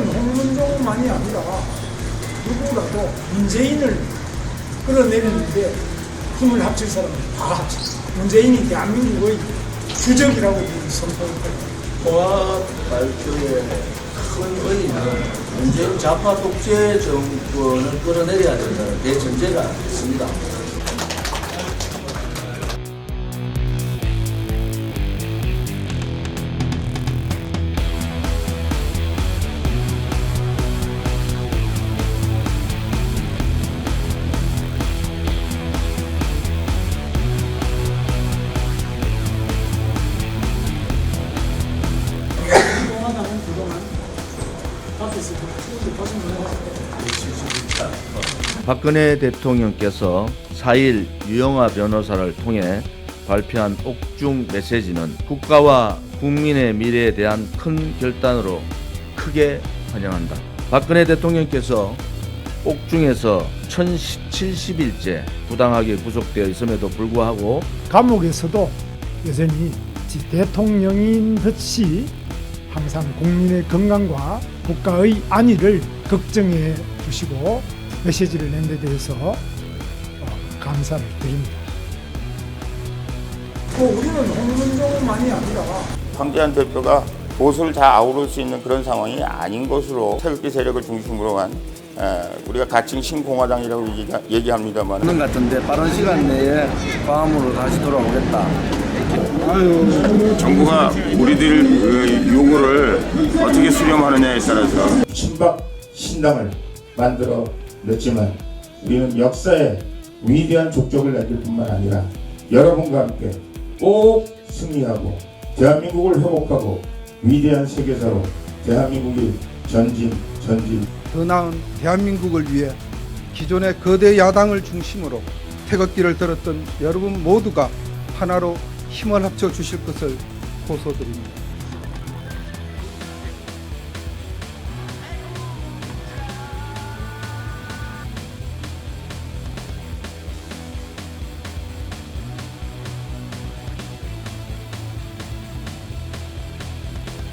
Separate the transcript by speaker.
Speaker 1: 저는 홍문종만이 아니라 누구라도 문재인을 끌어내렸는데 힘을 합칠 사람들 다 합쳐. 문재인이 대한민국의 주적이라고 선포했거든요.
Speaker 2: 통합 발표의 큰 의미는 문재인 좌파 독재 정권을 끌어내려야 된다는 대전제가 있습니다.
Speaker 3: 박근혜 대통령께서 4일 유영아 변호사를 통해 발표한 옥중 메시지는 국가와 국민의 미래에 대한 큰 결단으로 크게 환영한다. 박근혜 대통령께서 옥중에서 1070일째 부당하게 구속되어 있음에도 불구하고
Speaker 1: 감옥에서도 여전히 지 대통령인 듯이 항상 국민의 건강과 국가의 안위를 걱정해 주시고 메시지를 낸 데 대해서 어, 감사를 드립니다. 뭐 우리는 홍문종만이 아니라
Speaker 4: 황교안 대표가 보수를 다 아우를 수 있는 그런 상황이 아닌 것으로 태극기 세력을 중심으로 한 에, 우리가 가칭 신공화당이라고 얘기합니다만
Speaker 5: 것 같은데 빠른 시간 내에 광화문으로 다시 돌아오겠다.
Speaker 4: 정부가 우리들 그 요구를 어떻게 수렴하느냐에 따라서.
Speaker 6: 친박 신당을 만들어 냈지만 우리는 역사에 위대한 족적을 남길 뿐만 아니라 여러분과 함께 꼭 승리하고 대한민국을 회복하고 위대한 세계사로 대한민국이 전진 전진.
Speaker 7: 더 나은 대한민국을 위해 기존의 거대 야당을 중심으로 태극기를 들었던 여러분 모두가 하나로 힘을 합쳐 주실 것을 호소드립니다.